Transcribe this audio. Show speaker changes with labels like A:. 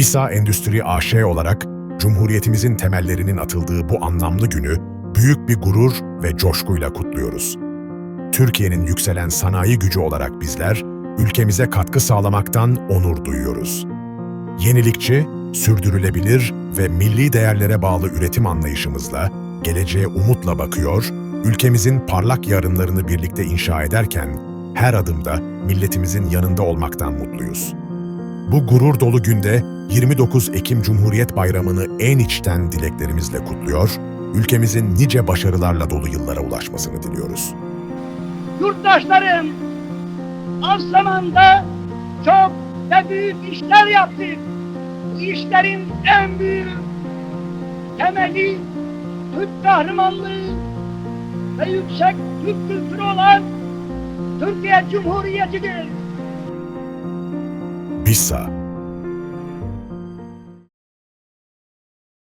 A: BİSA Endüstri AŞ olarak Cumhuriyetimizin temellerinin atıldığı bu anlamlı günü büyük bir gurur ve coşkuyla kutluyoruz. Türkiye'nin yükselen sanayi gücü olarak bizler, ülkemize katkı sağlamaktan onur duyuyoruz. Yenilikçi, sürdürülebilir ve milli değerlere bağlı üretim anlayışımızla geleceğe umutla bakıyor, ülkemizin parlak yarınlarını birlikte inşa ederken her adımda milletimizin yanında olmaktan mutluyuz. Bu gurur dolu günde 29 Ekim Cumhuriyet Bayramı'nı en içten dileklerimizle kutluyor, ülkemizin nice başarılarla dolu yıllara ulaşmasını diliyoruz.
B: yurttaşlarım az zamanda çok ve büyük işler yaptık. Bu işlerin en büyük temeli Türk kahramanlığı ve yüksek Türk kültürü olan Türkiye Cumhuriyeti'dir.
A: BİSA